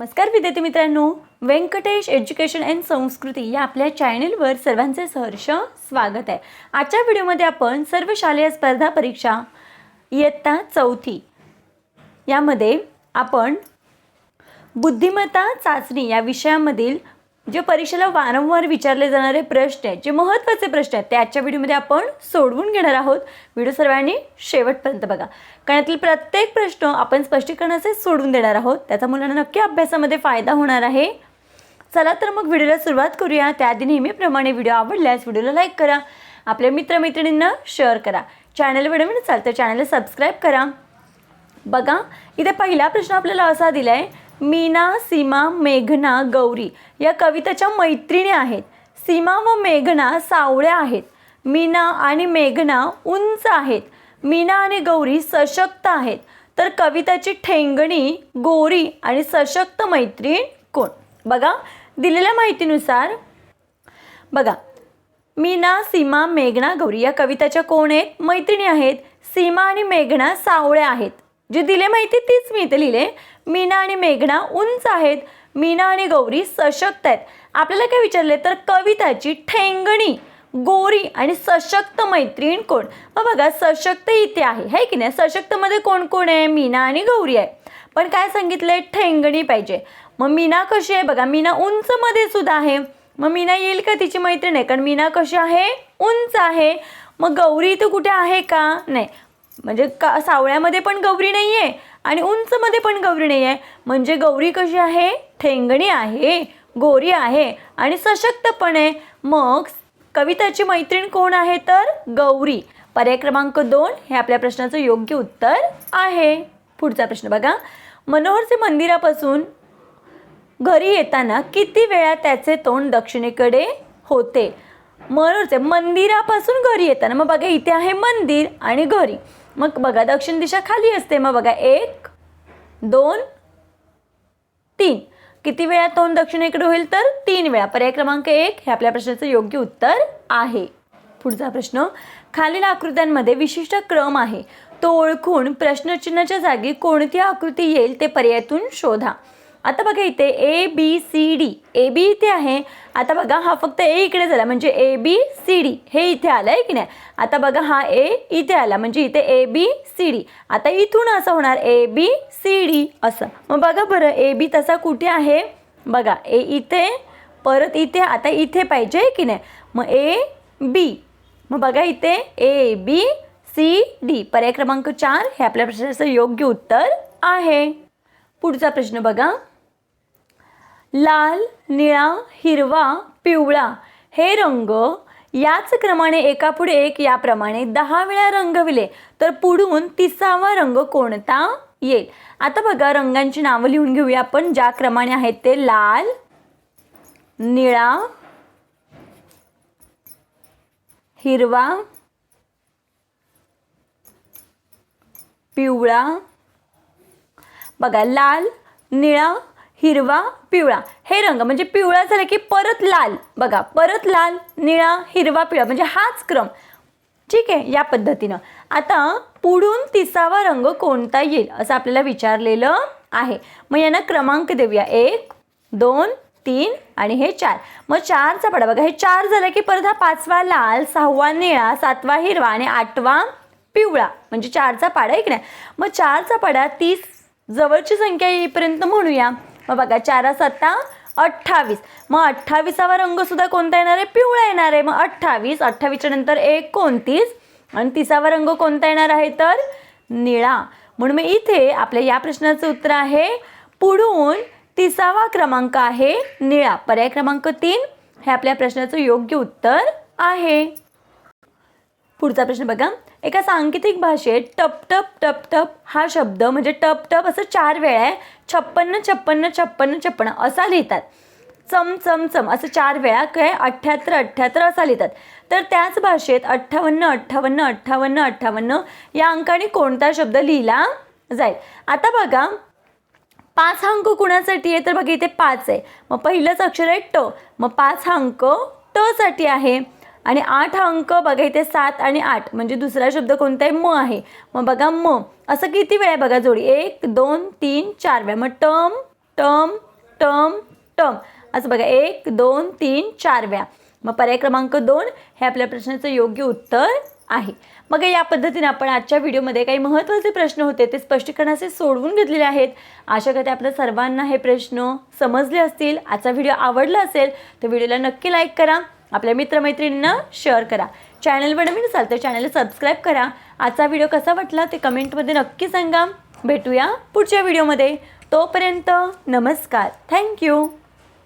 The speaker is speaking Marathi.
नमस्कार विद्यार्थी मित्रांनो. व्यंकटेश एज्युकेशन अँड संस्कृती या आपल्या चॅनेलवर सर्वांचे सहर्ष स्वागत आहे. आजच्या व्हिडिओमध्ये आपण सर्व शालेय स्पर्धा परीक्षा इयत्ता चौथी यामध्ये आपण बुद्धिमत्ता चाचणी या विषयामधील जे परीक्षेला वारंवार विचारले जाणारे प्रश्न आहेत जे महत्त्वाचे प्रश्न आहेत ते आजच्या व्हिडिओमध्ये आपण सोडवून घेणार आहोत. व्हिडिओ सर्वांनी शेवटपर्यंत बघा. कारण यातील प्रत्येक प्रश्न आपण स्पष्टीकरणाचे सोडून देणार आहोत. त्याचा मुलांना नक्की अभ्यासामध्ये फायदा होणार आहे. चला तर मग व्हिडिओला सुरुवात करूया. त्याआधी नेहमीप्रमाणे व्हिडिओ आवडल्यास व्हिडिओला लाईक करा. आपल्या मित्रमैत्रिणींना शेअर करा. चॅनल व्हिडिओ चालतं तर चॅनलला सबस्क्राईब करा. बघा इथे पहिला प्रश्न आपल्याला असा दिला आहे मीना सीमा मेघना गौरी या कवितेच्या मैत्रिणी आहेत. सीमा व मेघना सावळ्या आहेत. मीना आणि मेघना उंच आहेत. मीना आणि गौरी सशक्त आहेत. तर कविताची ठेंगणी गोरी आणि सशक्त मैत्रीण कोण? बघा दिलेल्या माहितीनुसार बघा. मीना सीमा मेघना गौरी या कविताच्या कोण आहेत? मैत्रिणी आहेत. सीमा आणि मेघना सावळ्या आहेत. जी दिले माहिती तीच मी इथे लिहिले. मीना आणि मेघना उंच आहेत. मीना आणि गौरी सशक्त आहेत. आपल्याला काय विचारले तर कविताची ठेंगणी गोरी आणि सशक्त मैत्रीण कोण? मग बघा सशक्त इथे आहे है की नाही? सशक्तमध्ये कोण कोण आहे? मीना आणि गौरी आहे. पण काय सांगितलंय? ठेंगणी पाहिजे. मग मीना कशी आहे? बघा मीना उंचमध्ये सुद्धा आहे. मग मीना येईल का तिची मैत्रीण आहे? कारण मीना कशी आहे? उंच आहे. मग गौरी इथं कुठे आहे का? नाही. म्हणजे का सावळ्यामध्ये पण गौरी नाही आहे आणि उंचमध्ये पण गौरी नाही आहे म्हणजे गौरी कशी आहे? ठेंगणी आहे गोरी आहे आणि सशक्तपणे मग कविताची मैत्रीण कोण आहे तर? गौरी. पर्याय क्रमांक दोन हे आपल्या प्रश्नाचं योग्य उत्तर आहे. पुढचा प्रश्न बघा. मनोहरचे मंदिरापासून घरी येताना किती वेळा त्याचे तोंड दक्षिणेकडे होते? मनोहरचे मंदिरापासून घरी येताना. मग बघा इथे आहे मंदिर आणि घरी. मग बघा दक्षिण दिशा खाली असते. मग बघा एक दोन तीन. किती वेळा तोंड दक्षिणेकडे होईल तर तीन वेळा. पर्याय क्रमांक एक हे आपल्या प्रश्नाचं योग्य उत्तर आहे. पुढचा प्रश्न खालील आकृत्यांमध्ये विशिष्ट क्रम आहे. तो ओळखून प्रश्नचिन्हाच्या जागी कोणती आकृती येईल ते पर्यायातून शोधा. आता बघा इथे A B C D A B इथे आहे. आता बघा हा फक्त ए इकडे झाला. म्हणजे ए बी सी डी हे इथे आलं आहे की नाही? आता बघा हा ए इथे आला. म्हणजे इथे ए बी सी डी आता इथून असं होणार ए बी सी डी असं. मग बघा बरं ए बी तसा कुठे आहे? बघा ए इथे परत इथे आता इथे पाहिजे की नाही? मग ए बी मग बघा इथे ए बी सी डी पर्याय क्रमांक चार हे आपल्या प्रश्नाचं योग्य उत्तर आहे. पुढचा प्रश्न बघा. लाल निळा हिरवा पिवळा हे रंग याच क्रमाने एकापुढे एक याप्रमाणे दहा वेळा रंगविले. तर पुढून तिसावा रंग कोणता? येईल. आता बघा रंगांची नावं लिहून घेऊया आपण. ज्या क्रमाने आहेत ते लाल निळा हिरवा पिवळा. बघा लाल निळा हिरवा पिवळा. हे रंग म्हणजे पिवळा झाला की परत लाल. बघा परत लाल निळा हिरवा पिवळा म्हणजे हाच क्रम. ठीक आहे या पद्धतीनं. आता पुढून तिसावा रंग कोणता येईल असं आपल्याला विचारलेलं आहे. मग यांना क्रमांक देऊया. एक दोन तीन आणि हे चार. मग चारचा पडा. बघा हे चार झालं की परत हा पाचवा लाल सहावा निळा सातवा हिरवा आणि आठवा पिवळा. म्हणजे चारचा पाडा एक नाही मग चारचा पाडा तीस जवळची संख्या येईपर्यंत म्हणूया. मग बघा चारा सत्ता अठ्ठावीस. मग अठ्ठावीसावा रंग सुद्धा कोणता येणार आहे? पिवळा येणार आहे. मग अठ्ठावीस अठ्ठावीसच्या नंतर एकोणतीस आणि तिसावा रंग कोणता येणार आहे? तर निळा. म्हणून मग इथे आपल्या या प्रश्नाचं उत्तर आहे पुढून तिसावा क्रमांक आहे निळा. पर्याय क्रमांक तीन हे आपल्या प्रश्नाचं योग्य उत्तर आहे. पुढचा प्रश्न बघा. एका सांकेतिक भाषेत टप टप टप टप हा शब्द म्हणजे टप टप असं चार वेळा आहे. छप्पन्न छप्पन्न छप्पन्न छप्पन्न असा लिहितात. चम चम चम असं चार वेळा काय अठ्ठ्याहत्तर अठ्ठ्याहत्तर असा लिहितात. तर त्याच भाषेत अठ्ठावन्न अठ्ठावन्न अठ्ठावन्न अठ्ठावन्न या अंकाने कोणता शब्द लिहिला जाईल? आता बघा. पाच हा अंक कुणासाठी आहे? तर बघा इथे पाच आहे. मग पहिलंच अक्षर आहे ट. मग पाच हा अंक ट साठी आहे. आणि आठ हा अंक बघा इथे सात आणि आठ म्हणजे दुसरा शब्द कोणता आहे म आहे. मग बघा म. असं किती वेळा आहे बघा जोडी? एक दोन तीन चार वेळा. मग टम टम टम टम. असं बघा एक दोन तीन चार वेळा. मग पर्याय क्रमांक दोन हे आपल्या प्रश्नाचं योग्य उत्तर आहे. मग या पद्धतीने आपण आजच्या व्हिडिओमध्ये काही महत्त्वाचे प्रश्न होते ते स्पष्टीकरणाचे सोडवून घेतलेले आहेत. आशा करते आपल्या सर्वांना हे प्रश्न समजले असतील. आजचा व्हिडिओ आवडला असेल तर व्हिडिओला नक्की लाईक करा. आपल्या मित्रमैत्रिणींना शेअर करा. चॅनलवर नवीन असाल तर चॅनलला सबस्क्राईब करा. आजचा व्हिडिओ कसा वाटला ते कमेंटमध्ये नक्की सांगा. भेटूया पुढच्या व्हिडिओमध्ये तोपर्यंत नमस्कार. थँक्यू